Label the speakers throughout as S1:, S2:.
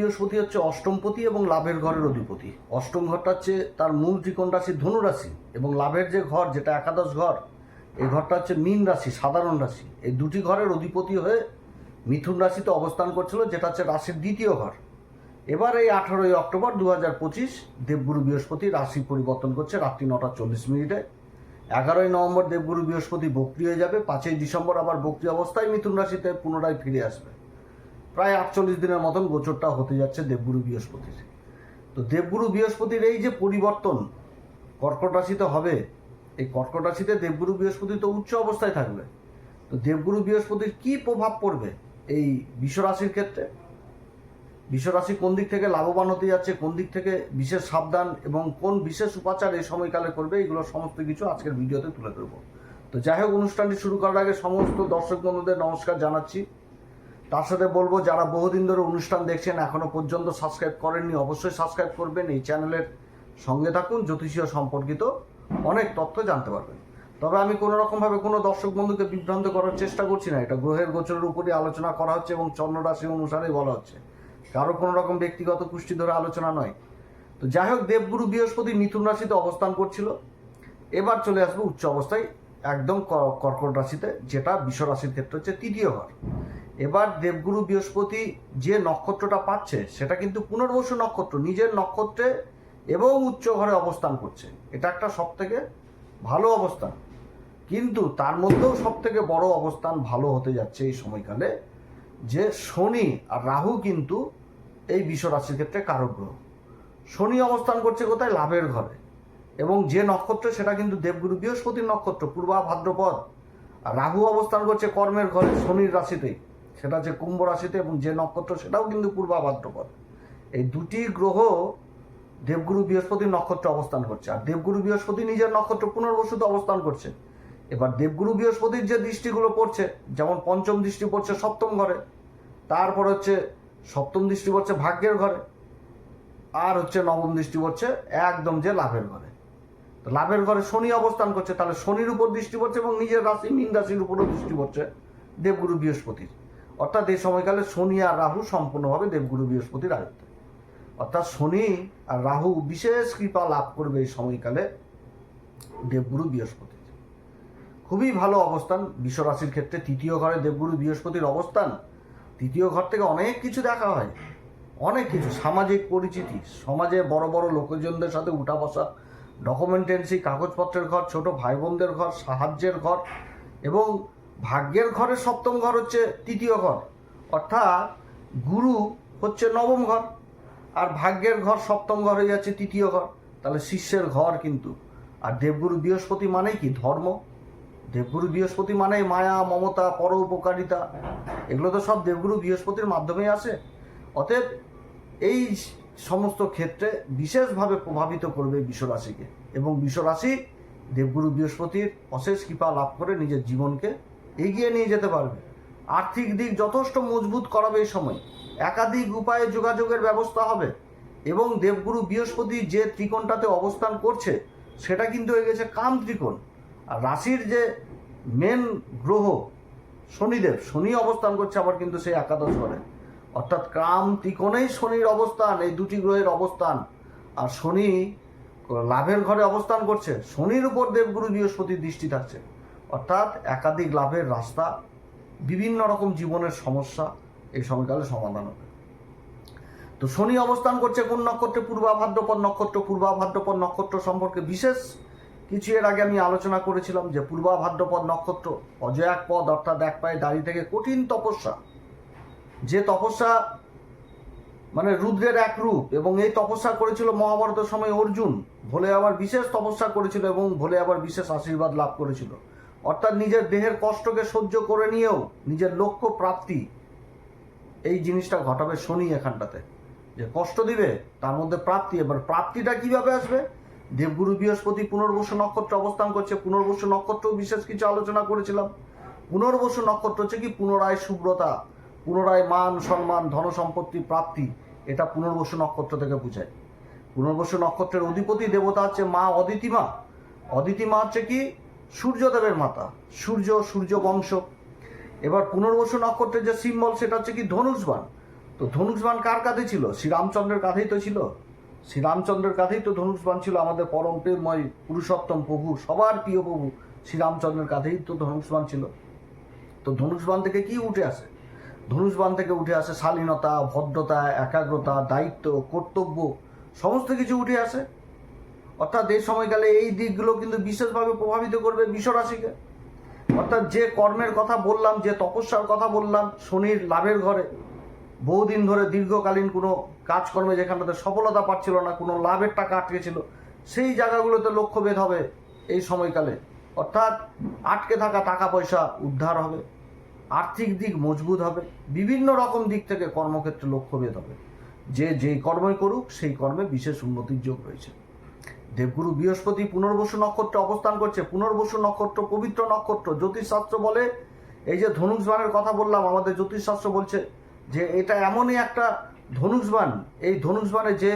S1: বৃহস্পতি হচ্ছে অষ্টমপতি এবং লাভের ঘরের অধিপতি। অষ্টম ঘরটা হচ্ছে তার মূল ত্রিকোণ রাশি ধনুরাশি এবং লাভের যে ঘর যেটা একাদশ ঘর, এই ঘরটা হচ্ছে মীন রাশি, সাধারণ রাশি। এই দুটি ঘরের অধিপতি হয়ে মিথুন রাশিতে অবস্থান করছিল, যেটা হচ্ছে রাশির দ্বিতীয় ঘর। এবার এই আঠারোই অক্টোবর দু হাজার পঁচিশ দেবগুরু বৃহস্পতি রাশি পরিবর্তন করছে, রাত্রি নটা চল্লিশ মিনিটে। এগারোই নভেম্বর দেবগুরু বৃহস্পতি বক্রি হয়ে যাবে, পাঁচই ডিসেম্বর আবার বক্রি অবস্থায় মিথুন রাশিতে পুনরায় ফিরে আসবে। প্রায় আটচল্লিশ দিনের মতন গোচরটা হতে যাচ্ছে দেবগুরু বৃহস্পতির। তো দেবগুরু বৃহস্পতির এই যে পরিবর্তন কর্কট রাশিতে হবে, এই কর্কট রাশিতে দেবগুরু বৃহস্পতি তো উচ্চ অবস্থায় থাকবে। তো দেবগুরু বৃহস্পতির কি প্রভাব পড়বে এই বিশ্বরাশির ক্ষেত্রে? বিশ্বরাশি কোন দিক থেকে লাভবান হতে যাচ্ছে, কোন দিক থেকে বিশেষ সাবধান এবং কোন বিশেষ উপাচার এই সময়কালে করবে, এগুলো সমস্ত কিছু আজকের ভিডিওতে তুলে ধরবো। তো যাই হোক, অনুষ্ঠানটি শুরু করার আগে সমস্ত দর্শক বন্ধুদের নমস্কার জানাচ্ছি। তার সাথে বলব, যারা বহুদিন ধরে অনুষ্ঠান দেখছেন, এখনও পর্যন্ত সাবস্ক্রাইব করেননি, অবশ্যই সাবস্ক্রাইব করবেন। এই চ্যানেলের সঙ্গে থাকুন, জ্যোতিষীয় সম্পর্কিত অনেক তথ্য জানতে পারবেন। তবে আমি কোনো রকমভাবে কোনো দর্শক বন্ধুকে বিভ্রান্ত করার চেষ্টা করছি না। এটা গ্রহের গোচরের উপরই আলোচনা করা হচ্ছে এবং চন্দ্ররাশি অনুসারেই বলা হচ্ছে। কারও কোনো রকম ব্যক্তিগত পুষ্টি ধরে আলোচনা নয়। তো যাই হোক, দেবগুরু বৃহস্পতি মিথুন রাশিতে অবস্থান করছিল। এবার চলে আসবে উচ্চ অবস্থায়, একদম কর্কট রাশিতে, যেটা বিশ্ব রাশির ক্ষেত্রে হচ্ছে তৃতীয় ঘর। এবার দেবগুরু বৃহস্পতি যে নক্ষত্রটা পাচ্ছে, সেটা কিন্তু পুনর্বসু নক্ষত্র, নিজের নক্ষত্রে এবং উচ্চ ঘরে অবস্থান করছে। এটা একটা সব থেকে ভালো অবস্থান। কিন্তু তার মধ্যেও সব থেকে বড় অবস্থান ভালো হতে যাচ্ছে এই সময়কালে, যে শনি আর রাহু কিন্তু এই বিশ্ব রাশির ক্ষেত্রে কারক গ্রহ। শনি অবস্থান করছে কোথায়? লাভের ঘরে। এবং যে নক্ষত্র, সেটা কিন্তু দেবগুরু বৃহস্পতির নক্ষত্র, পূর্বা ভাদ্রপদ। আর রাহু অবস্থান করছে কর্মের ঘরে, শনির রাশিতেই। সেটা হচ্ছে কুম্ভ রাশিতে এবং যে নক্ষত্র, সেটাও কিন্তু পূর্বা ভাদ্রপদ এই দুটি গ্রহ দেবগুরু বৃহস্পতির নক্ষত্রে অবস্থান করছে। আর দেবগুরু বৃহস্পতি নিজের নক্ষত্র পুনর্বসুতে অবস্থান করছে। এবার দেবগুরু বৃহস্পতির যে দৃষ্টিগুলো পড়ছে, যেমন পঞ্চম দৃষ্টি পড়ছে সপ্তম ঘরে, তারপর হচ্ছে সপ্তম দৃষ্টি পড়ছে ভাগ্যের ঘরে, আর হচ্ছে নবম দৃষ্টি পড়ছে একদম যে লাভের ঘরে। তো লাভের ঘরে শনি অবস্থান করছে, তাহলে শনির উপর দৃষ্টি পড়ছে এবং নিজের রাশি, মীন রাশির উপরও দৃষ্টি পড়ছে দেবগুরু বৃহস্পতির। অর্থাৎ এই সময়কালে শনি আর রাহু সম্পূর্ণভাবে দেবগুরু বৃহস্পতির আয়ত্ত। অর্থাৎ শনি আর রাহু বিশেষ কৃপা লাভ করবে এই সময়কালে দেবগুরু বৃহস্পতির। খুবই ভালো অবস্থান। বিশ্বরাশির ক্ষেত্রে তৃতীয় ঘরে দেবগুরু বৃহস্পতির অবস্থান। তৃতীয় ঘর থেকে অনেক কিছু দেখা হয়। অনেক কিছু। সামাজিক পরিচিতি, সমাজে বড় বড় লোকজনদের সাথে উঠা বসা ডকুমেন্টেন্সি কাগজপত্রের ঘর, ছোট ভাই বোনদের ঘর, সাহায্যের ঘর এবং ভাগ্যের ঘরের সপ্তম ঘর হচ্ছে তৃতীয় ঘর। অর্থাৎ গুরু হচ্ছে নবম ঘর, আর ভাগ্যের ঘর সপ্তম ঘর হয়ে যাচ্ছে তৃতীয় ঘর। তাহলে শিষ্যের ঘর কিন্তু। আর দেবগুরু বৃহস্পতি মানেই কি? ধর্ম। দেবগুরু বৃহস্পতি মানেই মায়া, মমতা, পর উপকারিতা। এগুলো তো সব দেবগুরু বৃহস্পতির মাধ্যমেই আসে। অতএব এই সমস্ত ক্ষেত্রে বিশেষভাবে প্রভাবিত করবে বিশ্বরাশিকে। এবং বিশ্বরাশি দেবগুরু বৃহস্পতির অশেষ কৃপা লাভ করে নিজের জীবনকে এগিয়ে নিয়ে যেতে পারবে। আর্থিক দিক যথেষ্ট মজবুত করাবে এই সময়। একাধিক উপায়ে যোগাযোগের ব্যবস্থা হবে এবং দেবগুরু বৃহস্পতি যে ত্রিকোণটাতে অবস্থান করছে, সেটা কিন্তু হয়ে গেছে কাম ত্রিকোণ। আর রাশির যে মেন গ্রহ, শনিদেব, শনি অবস্থান করছে আবার কিন্তু সেই একাদশ ঘরে। অর্থাৎ কাম ত্রিকোণেই শনির অবস্থান, এই দুটি গ্রহের অবস্থান। আর শনি লাভের ঘরে অবস্থান করছে। শনির উপর দেবগুরু বৃহস্পতির দৃষ্টি থাকছে। অর্থাৎ একাধিক লাভের রাস্তা, বিভিন্ন রকম জীবনের সমস্যা এই সময়কালে সমাধান হবে। তো শনি অবস্থান করছে কোন নক্ষত্রে? পূর্বা ভাদ্রপদ নক্ষত্র, পূর্বা ভাদ্রপদ নক্ষত্র সম্পর্কে বিশেষ কিছু এর আগে আমি আলোচনা করেছিলাম যে পূর্বা ভাদ্রপদ নক্ষত্র অজয় এক পদ, অর্থাৎ এক পায়ে দাঁড়িয়ে থেকে কঠিন তপস্যা। যে তপস্যা মানে রুদ্রের এক রূপ এবং এই তপস্যা করেছিল মহাভারতের সময় অর্জুন, ভোলে আবার বিশেষ তপস্যা করেছিল এবং ভোলে আবার বিশেষ আশীর্বাদ লাভ করেছিল। অর্থাৎ নিজের দেহের কষ্টকে সহ্য করে নিয়েও নিজের লক্ষ্য প্রাপ্তি, এই জিনিসটা ঘটাবে শনি এখানটাতে। যে কষ্ট দিবে, তার মধ্যে প্রাপ্তি। এবার প্রাপ্তিটা কীভাবে আসবে? দেবগুরু বৃহস্পতি পুনর্বসু নক্ষত্র অবস্থান করছে। পুনর্বসু নক্ষত্র বিশেষ কিছু আলোচনা করেছিলাম। পুনর্বসু নক্ষত্র হচ্ছে কি? পুনরায় শুভ্রতা পুনরায় মান, সম্মান, ধন সম্পত্তি, প্রাপ্তি। এটা পুনর্বসু নক্ষত্র থেকে বোঝায়। পুনর্বসু নক্ষত্রের অধিপতি দেবতা হচ্ছে মা অদিতিমা। অদিতিমা হচ্ছে কি? সূর্যদেবের মাতা, সূর্য সূর্য বংশ। এবার পুনর্বসু নক্ষত্রের যে সিম্বল সেটা হচ্ছে কি ধনুষবান তো ধনুষবান কার কাঁধে ছিল? শ্রীরামচন্দ্রের কাঁধেই তো ছিল। শ্রীরামচন্দ্রের কাঁধেই তো ধনুষবান ছিল আমাদের পরম প্রেমময় পুরুষোত্তম প্রভু, সবার প্রিয় প্রভু। শ্রীরামচন্দ্রের কাঁধেই তো ধনুষবান ছিল। তো ধনুষবান থেকে কি উঠে আসে? ধনুষবান থেকে উঠে আসে শালীনতা, ভদ্রতা, একাগ্রতা, দায়িত্ব, কর্তব্য, সমস্ত কিছু উঠে আসে। অর্থাৎ এই সময়কালে এই দিকগুলো কিন্তু বিশেষভাবে প্রভাবিত করবে বিশ্বরাশিকে। অর্থাৎ যে কর্মের কথা বললাম, যে তপস্যার কথা বললাম, শনির লাভের ঘরে বহুদিন ধরে দীর্ঘকালীন কোনো কাজকর্মে যেখানটাতে সফলতা পাচ্ছিল না, কোনো লাভের টাকা আটকে ছিল, সেই জায়গাগুলোতে লক্ষ্যভেদ হবে এই সময়কালে। অর্থাৎ আটকে থাকা টাকা পয়সা উদ্ধার হবে, আর্থিক দিক মজবুত হবে, বিভিন্ন রকম দিক থেকে কর্মক্ষেত্রে লক্ষ্যভেদ হবে। যে যেই কর্মই করুক, সেই কর্মে বিশেষ উন্নতির যোগ রয়েছে। দেবগুরু বৃহস্পতি পুনর্বসু নক্ষত্রে অবস্থান করছে। পুনর্বসু নক্ষত্র, পবিত্র নক্ষত্র। জ্যোতিষশাস্ত্র বলে, এই যে ধনুষবানের কথা বললাম, আমাদের জ্যোতিষশাস্ত্র বলছে যে এটা এমনই একটা ধনুষবান। এই ধনুষবানে যে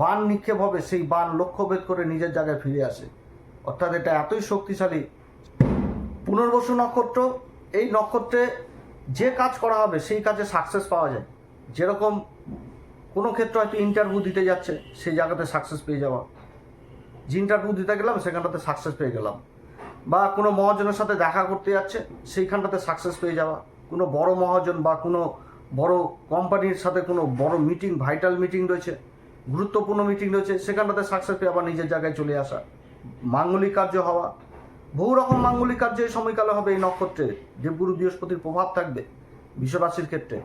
S1: বান নিক্ষেপ হবে, সেই বান লক্ষ্যভেদ করে নিজের জায়গায় ফিরে আসে। অর্থাৎ এটা এতই শক্তিশালী। পুনর্বসু নক্ষত্র, এই নক্ষত্রে যে কাজ করা হবে, সেই কাজে সাকসেস পাওয়া যায়। যেরকম কোনো ক্ষেত্রে হয়তো ইন্টারভিউ দিতে যাচ্ছে, সেই জায়গাতে সাকসেস পেয়ে যাওয়া। যে ইন্টারভিউ দিতে গেলাম, সেখানটাতে সাকসেস পেয়ে গেলাম। বা কোনো মহাজনের সাথে দেখা করতে যাচ্ছে, সেইখানটাতে সাকসেস পেয়ে যাওয়া। কোনো বড় মহাজন বা কোনো বড় কোম্পানির সাথে কোনো বড় মিটিং ভাইটাল মিটিং রয়েছে, গুরুত্বপূর্ণ মিটিং রয়েছে, সেখানটাতে সাকসেস পেয়ে আবার নিজের জায়গায় চলে আসা। মাঙ্গলিক কার্য হওয়া। বহু রকম মাঙ্গলিক কার্য এই সময়কালে হবে এই নক্ষত্রে। দেবগুরু বৃহস্পতির প্রভাব থাকবে বিশ্বরাশির ক্ষেত্রে।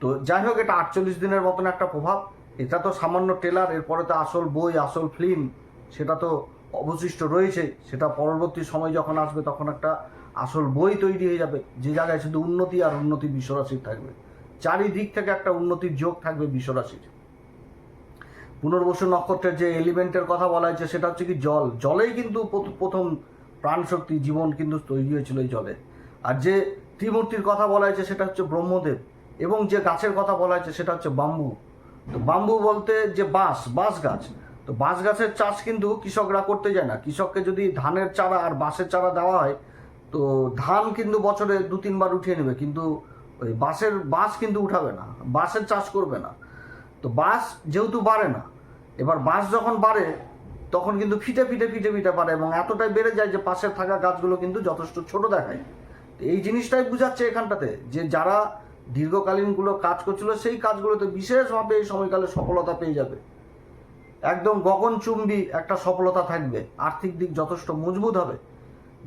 S1: তো যাই হোক, এটা আটচল্লিশ দিনের মতন একটা প্রভাব। এটা তো সামান্য টেলার এরপরে তো আসল বই, আসল ফিল্ম সেটা তো অবশিষ্ট রয়েছে, সেটা পরবর্তী সময় যখন আসবে তখন একটা আসল বই তৈরি হয়ে যাবে। যে জায়গায় শুধু উন্নতি আর উন্নতি বিশ্বরাশির থাকবে। চারিদিক থেকে একটা উন্নতির যোগ থাকবে বিশ্বরাশির। পুনর্বসু নক্ষত্রের যে এলিমেন্টের কথা বলা হয়েছে, সেটা হচ্ছে কি জল। জলেই কিন্তু প্রথ- প্রথম প্রাণশক্তি জীবন কিন্তু তৈরি হয়েছিল এই জলে। আর যে ত্রিমূর্তির কথা বলা হয়েছে, সেটা হচ্ছে ব্রহ্মদেব। এবং যে গাছের কথা বলা হয়েছে, সেটা হচ্ছে বাম্বু। তো বাম্বু বলতে যে বাঁশ বাঁশ গাছ তো বাঁশ গাছের চাষ কিন্তু কৃষকরা করতে যায় না। কৃষককে যদি ধানের চারা আর বাঁশের চারা দেওয়া হয়, তো ধান কিন্তু বছরে দু, তিনবার উঠিয়ে নেবে। কিন্তু ওই বাঁশের, বাঁশ কিন্তু উঠাবে না। বাঁশের চাষ করবে না। তো বাঁশ যেহেতু বাড়ে না, এবার বাঁশ যখন বাড়ে, তখন কিন্তু ফিটে ফিটে ফিটে ফিটে পারে এবং এতটাই বেড়ে যায় যে পাশে থাকা গাছগুলো কিন্তু যথেষ্ট ছোট দেখায়। এই জিনিসটাই বুঝাচ্ছে এখানটাতে যে যারা দীর্ঘকালীনগুলো কাজ করছিল, সেই কাজগুলোতে বিশেষভাবে এই সময়কালে সফলতা পেয়ে যাবে। একদম গগনচুম্বী একটা সফলতা থাকবে। আর্থিক দিক যথেষ্ট মজবুত হবে।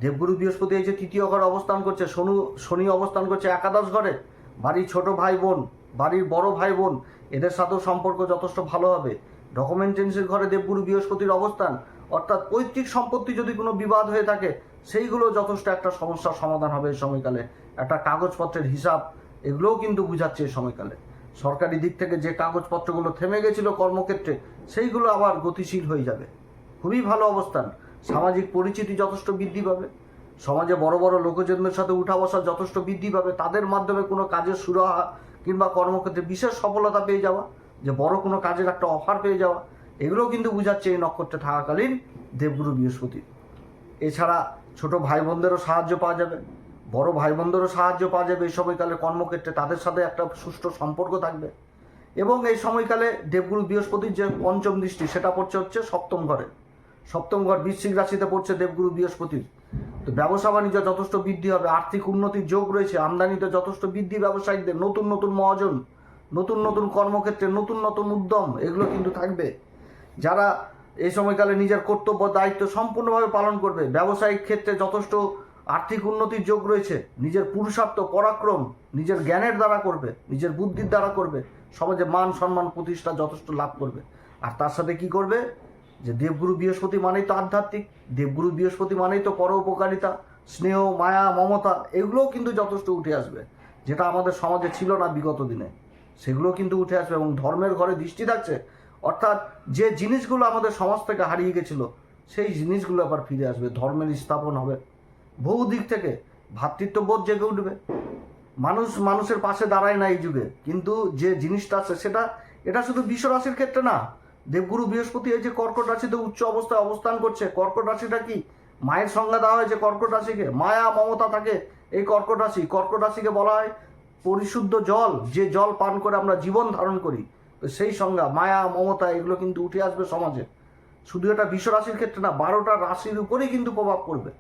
S1: দেবগুরু বৃহস্পতি এই যে তৃতীয় ঘরে অবস্থান করছে, শনু, শনি অবস্থান করছে একাদশ ঘরে। বাড়ির ছোট ভাই বোন, বাড়ির বড় ভাই বোন, এদের সাথেও সম্পর্ক যথেষ্ট ভালো হবে। ডকুমেন্টেন্সির ঘরে দেবগুরু বৃহস্পতির অবস্থান, অর্থাৎ পৈতৃক সম্পত্তি যদি কোনো বিবাদ হয়ে থাকে, সেইগুলো যথেষ্ট একটা সমস্যার সমাধান হবে এই সময়কালে। একটা কাগজপত্রের হিসাব, এগুলোও কিন্তু বুঝাচ্ছে এই সময়কালে। সরকারি দিক থেকে যে কাগজপত্রগুলো থেমে গেছিল কর্মক্ষেত্রে, সেইগুলো আবার গতিশীল হয়ে যাবে। খুবই ভালো অবস্থান। সামাজিক পরিচিতি যথেষ্ট বৃদ্ধি পাবে। সমাজে বড় বড় লোকজনদের সাথে উঠা বসা যথেষ্ট বৃদ্ধি পাবে। তাদের মাধ্যমে কোনো কাজের সুরাহা কিংবা কর্মক্ষেত্রে বিশেষ সফলতা পেয়ে যাওয়া, যে বড় কোনো কাজের একটা অফার পেয়ে যাওয়া, এগুলোও কিন্তু বুঝাচ্ছে এই নক্ষত্রে থাকাকালীন দেবগুরু বৃহস্পতি। এছাড়া ছোট ভাই বোনদেরও সাহায্য পাওয়া যাবে। বড় ভাই বোনদেরও সাহায্য পাওয়া যাবে এই সময়কালে কর্মক্ষেত্রে, তাদের সাথে একটা সুষ্ঠু সম্পর্ক থাকবে। এবং এই সময়কালে দেবগুরু বৃহস্পতির যে পঞ্চম দৃষ্টি, সেটা পড়ছে হচ্ছে সপ্তম ঘরে। সপ্তম ঘর বৃশ্চিক রাশিতে পড়ছে দেবগুরু বৃহস্পতির। তো ব্যবসা বাণিজ্য যথেষ্ট বৃদ্ধি হবে, আর্থিক উন্নতির যোগ রয়েছে, আমদানিতে যথেষ্ট বৃদ্ধি, ব্যবসায়িকদের নতুন নতুন মহাজন, নতুন নতুন কর্মক্ষেত্রে নতুন নতুন উদ্যম, এগুলো কিন্তু থাকবে। যারা এই সময়কালে নিজের কর্তব্য, দায়িত্ব সম্পূর্ণভাবে পালন করবে, ব্যবসায়িক ক্ষেত্রে যথেষ্ট আর্থিক উন্নতির যোগ রয়েছে, নিজের পুরুষার্থ পরাক্রম নিজের জ্ঞানের দ্বারা করবে, নিজের বুদ্ধির দ্বারা করবে, সমাজে মান সম্মান প্রতিষ্ঠা যথেষ্ট লাভ করবে। আর তার সাথে কি করবে? যে দেবগুরু বৃহস্পতি মানেই তো আধ্যাত্মিক, দেবগুরু বৃহস্পতি মানেই তো পর উপকারিতা, স্নেহ, মায়া, মমতা, এগুলোও কিন্তু যথেষ্ট উঠে আসবে। যেটা আমাদের সমাজে ছিল না বিগত দিনে, সেগুলো কিন্তু উঠে আসবে এবং ধর্মের ঘরে দৃষ্টি থাকছে। অর্থাৎ যে জিনিসগুলো আমাদের সমাজ থেকে হারিয়ে গেছিল, সেই জিনিসগুলো আবার ফিরে আসবে, ধর্মের স্থাপন হবে। বহু দিক থেকে ভ্রাতৃত্ববোধ জেগে উঠবে। মানুষ মানুষের পাশে দাঁড়ায় না এই যুগে। কিন্তু যে জিনিসটা আছে সেটা, এটা শুধু বিশ্বরাশির ক্ষেত্রে না। দেবগুরু বৃহস্পতি এই যে কর্কট রাশিতে উচ্চ অবস্থায় অবস্থান করছে, কর্কট রাশিটা কি? মায়ের সংজ্ঞা দেওয়া হয়েছে কর্কট রাশিকে, মায়া, মমতা থাকে এই কর্কট রাশি। কর্কট রাশিকে বলা হয় পরিশুদ্ধ জল, যে জল পান করে আমরা জীবন ধারণ করি। তো সেই সংজ্ঞা, মায়া, মমতা, এগুলো কিন্তু উঠে আসবে সমাজে। শুধু এটা বিশ্ব রাশির ক্ষেত্রে না, বারোটা রাশির উপরেই কিন্তু প্রভাব পড়বে।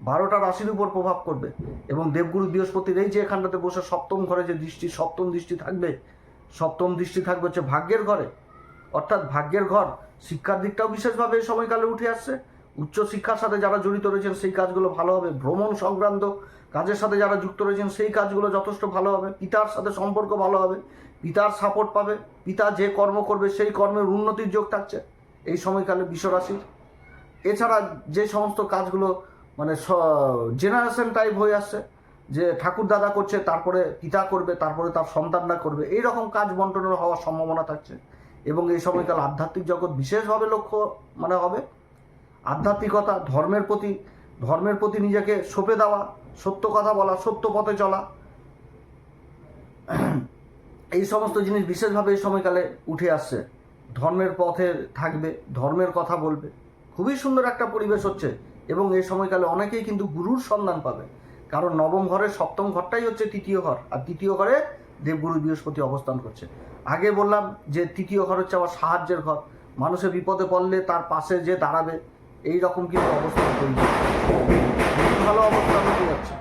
S1: বারোটা রাশির উপর প্রভাব করবে এবং দেবগুরু বৃহস্পতির এই যে এখানটাতে বসে সপ্তম ঘরে যে দৃষ্টি, সপ্তম দৃষ্টি থাকবে, সপ্তম দৃষ্টি থাকবে হচ্ছে ভাগ্যের ঘরে। অর্থাৎ ভাগ্যের ঘর, শিক্ষার দিকটাও বিশেষভাবে এই সময়কালে উঠে আসছে। উচ্চ শিক্ষার সাথে যারা জড়িত রয়েছেন, সেই কাজগুলো ভালো হবে। ভ্রমণ সংক্রান্ত কাজের সাথে যারা যুক্ত রয়েছেন, সেই কাজগুলো যথেষ্ট ভালো হবে। পিতার সাথে সম্পর্ক ভালো হবে। পিতার সাপোর্ট পাবে। পিতা যে কর্ম করবে, সেই কর্মের উন্নতির যোগ থাকছে এই সময়কালে বিশ্বরাশির। এছাড়া যে সমস্ত কাজগুলো মানে জেনারেশন টাইপ হয়ে আসছে, যে ঠাকুর দাদা করছে, তারপরে পিতা করবে, তারপরে তার সন্তানরা করবে এই রকম কাজ বন্টনের হওয়ার সম্ভাবনা থাকছে। এবং এই সময়কাল আধ্যাত্মিক জগৎ বিশেষভাবে লক্ষ্য মানে হবে। আধ্যাত্মিকতা, ধর্মের প্রতি ধর্মের প্রতি নিজেকে সঁপে দেওয়া, সত্য কথা বলা, সত্য পথে চলা। এই সমস্ত জিনিস বিশেষভাবে এই সময়কালে উঠে আসছে। ধর্মের পথে থাকবে, ধর্মের কথা বলবে। খুবই সুন্দর একটা পরিবেশ হচ্ছে। এবং এই সময়কালে অনেকেই কিন্তু গুরুর সন্ধান পাবে। কারণ নবম ঘরের সপ্তম ঘরটাই হচ্ছে তৃতীয় ঘর, আর তৃতীয় ঘরে দেবগুরু বৃহস্পতি অবস্থান করছে। আগে বললাম যে তৃতীয় ঘর হচ্ছে আবার সাহায্যের ঘর। মানুষের বিপদে পড়লে তার পাশে যে দাঁড়াবে, এই রকম কিন্তু অবস্থান তৈরি ভালো অবস্থান হতে যাচ্ছে।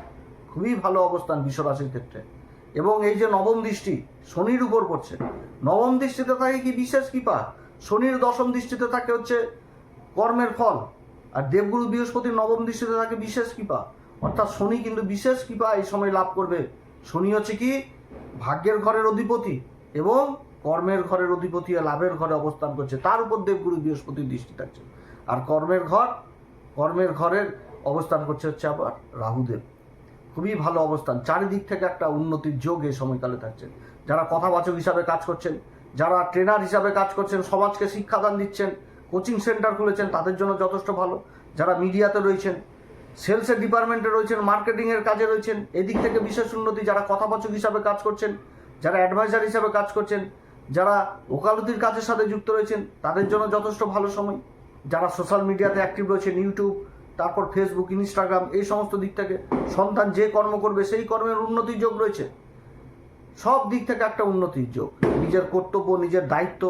S1: খুবই ভালো অবস্থান বিশ্বরাশির ক্ষেত্রে। এবং এই যে নবম দৃষ্টি, শনির উপর পড়ছে। নবম দৃষ্টিতে থাকে কি বিশেষ কৃপা? শনির দশম দৃষ্টিতে থাকে হচ্ছে কর্মের ফল। আর দেবগুরু বৃহস্পতির নবম দৃষ্টিতে থাকে বিশেষ কৃপা। অর্থাৎ শনি কিন্তু বিশেষ কৃপা এই সময় লাভ করবে। শনি হচ্ছে কি? ভাগ্যের ঘরের অধিপতি এবং কর্মের ঘরের অধিপতি লাভের ঘরে অবস্থান করছে। তার উপর দেবগুরু বৃহস্পতির দৃষ্টি থাকছে। আর কর্মের ঘর, কর্মের ঘরের অবস্থান করছে হচ্ছে আবার রাহুদেব। খুবই ভালো অবস্থান। চারিদিক থেকে একটা উন্নতির যোগ এই সময়কালে থাকছে। যারা কথাবাচক হিসাবে কাজ করছেন, যারা ট্রেনার হিসাবে কাজ করছেন, সমাজকে শিক্ষাদান দিচ্ছেন কোচিং সেন্টার খুলেছেন, তাদের জন্য যথেষ্ট ভালো। যারা মিডিয়াতে রয়েছেন, সেলসের ডিপার্টমেন্টে রয়েছেন, মার্কেটিংয়ের কাজে রয়েছেন, এদিক থেকে বিশেষ উন্নতি, যারা কথাবাচক হিসাবে কাজ করছেন, যারা অ্যাডভাইজার হিসাবে কাজ করছেন, যারা ওকালতির কাজের সাথে যুক্ত রয়েছেন, তাদের জন্য যথেষ্ট ভালো সময়। যারা সোশ্যাল মিডিয়াতে অ্যাক্টিভ রয়েছেন, ইউটিউব, তারপর ফেসবুক, ইনস্টাগ্রাম, এই সমস্ত দিক থেকে সন্তান যে কর্ম করবে, সেই কর্মের উন্নতির যোগ রয়েছে। সব দিক থেকে একটা উন্নতির যোগ। নিজের কর্তব্য, নিজের দায়িত্ব,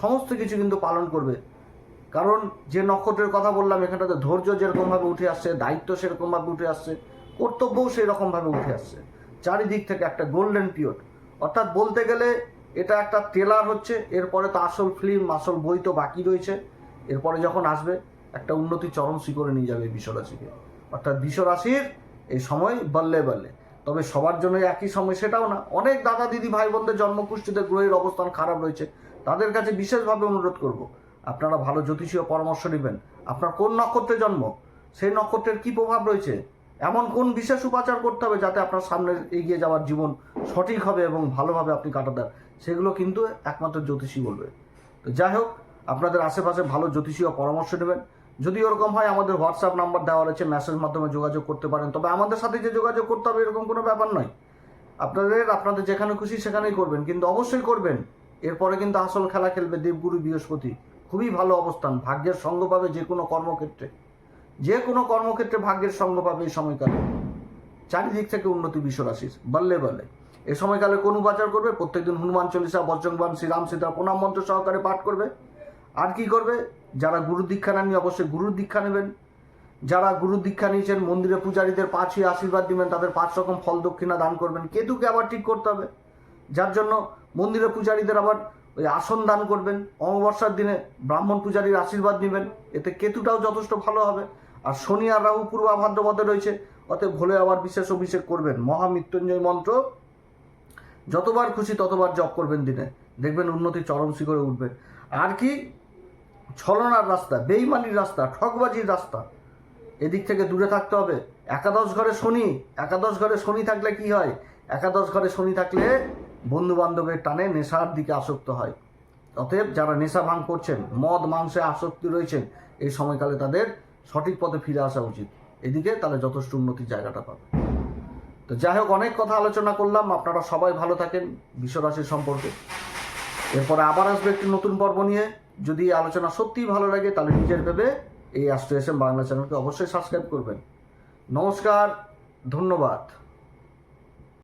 S1: সমস্ত কিছু কিন্তু পালন করবে কারণ যে নক্ষত্রের কথা বললাম, এখানটাতে ধৈর্য যেরকমভাবে উঠে আসছে, দায়িত্ব সেরকমভাবে উঠে আসছে, কর্তব্যও সেই রকমভাবে উঠে আসছে। চারিদিক থেকে একটা গোল্ডেন পিরিয়ড অর্থাৎ বলতে গেলে এটা একটা ট্রেলার হচ্ছে, এরপরে তো আসল ফিল্ম আসল বই তো বাকি রয়েছে। এরপরে যখন আসবে, একটা উন্নতি চরম শিখরে নিয়ে যাবে বিশ্বরাশিকে। অর্থাৎ বিশ্বরাশির এই সময় বললে বললে। তবে সবার জন্য একই সময় সেটাও না। অনেক দাদা দিদি ভাই বোনদের জন্মকুষ্ঠিতে গ্রহের অবস্থান খারাপ রয়েছে। তাদের কাছে বিশেষভাবে অনুরোধ করব আপনারা ভালো জ্যোতিষীয় পরামর্শ নেবেন। আপনার কোন নক্ষত্রে জন্ম? সেই নক্ষত্রের কি প্রভাব রয়েছে? এমন কোন বিশেষ উপাচার করতে হবে যাতে আপনার সামনে এগিয়ে যাওয়ার জীবন সঠিক হবে এবং ভালোভাবে আপনি কাটাতে সেগুলো কিন্তু একমাত্র জ্যোতিষী বলবে। তো যাই হোক, আপনাদের আশেপাশে ভালো জ্যোতিষীয় পরামর্শ নেবেন। যদি ওরকম হয়, আমাদের হোয়াটসঅ্যাপ নাম্বার দেওয়া রয়েছে মেসেজ মাধ্যমে যোগাযোগ করতে পারেন। তবে আমাদের সাথে যে যোগাযোগ করতে হবে, এরকম কোনো ব্যাপার নয়। আপনাদের আপনাদের যেখানে খুশি সেখানেই করবেন, কিন্তু অবশ্যই করবেন। এরপরে কিন্তু আসল খেলা খেলবে দেবগুরু বৃহস্পতি। খুবই ভালো অবস্থান, ভাগ্যের সঙ্গ পাবে যে কোনো কর্মক্ষেত্রে। যে কোনো কর্মক্ষেত্রে ভাগ্যের সঙ্গ পাবে এই সময়কালে। চারিদিক থেকে উন্নতি বিশ্বরাশির, বললে বলে। এ সময়কালে কোন উপাচার করবে? প্রত্যেকদিন হনুমান চল্লিশা বজ্রংবান শ্রীরাম সীতা প্রণাম মন্ত্র সহকারে পাঠ করবে। আর কি করবে? যারা গুরু দীক্ষা নেননি, অবশ্যই গুরুর দীক্ষা নেবেন। যারা গুরু দীক্ষা নিয়েছেন, মন্দিরে পূজারীদের পাঁচই আশীর্বাদ দিবেন, তাদের পাঁচ রকম ফল দক্ষিণা দান করবেন। কেতুকে আবার ঠিক করতে হবে। যার জন্য মন্দিরে পূজারীদের আবার ওই আসন দান করবেন। অমাবস্যার দিনে ব্রাহ্মণ পূজারীর আশীর্বাদ নেবেন। এতে কেতুটাও যথেষ্ট ভালো হবে। আর শনি আর রাহু পূর্ব ভাদ্রপদে রয়েছে। অতএব ভোলে আবার বিশেষ অভিষেক করবেন। মহামৃত্যুঞ্জয় মন্ত্র, যতবার খুশি ততবার জপ করবেন দিনে। দেখবেন উন্নতি চরম শিখরে উঠবে। আর কি? ছলনার রাস্তা, বেইমানির রাস্তা ঠকবাজির রাস্তা। এদিক থেকে দূরে থাকতে হবে। একাদশ ঘরে শনি, একাদশ ঘরে শনি থাকলে কি হয়? একাদশ ঘরে শনি থাকলে বন্ধু বান্ধবের টানে নেশার দিকে আসক্ত হয়। অতএব যারা নেশা ভাঙ করছেন, মদ মাংসে আসক্তি রয়েছেন, এই সময়কালে তাদের সঠিক পথে ফিরে আসা উচিত। এদিকে তাহলে যথেষ্ট উন্নতির জায়গাটা পাবে। তো যাই হোক, অনেক কথা আলোচনা করলাম। আপনারা সবাই ভালো থাকেন বিশ্বরাশির সম্পর্কে। এরপরে আবার আসবে একটি নতুন পর্ব নিয়ে। যদি আলোচনা সত্যিই ভালো লাগে, তাহলে নিজের ভেবে এই অ্যাস্ট্রো বাংলা চ্যানেলকে অবশ্যই সাবস্ক্রাইব করবেন। নমস্কার, ধন্যবাদ।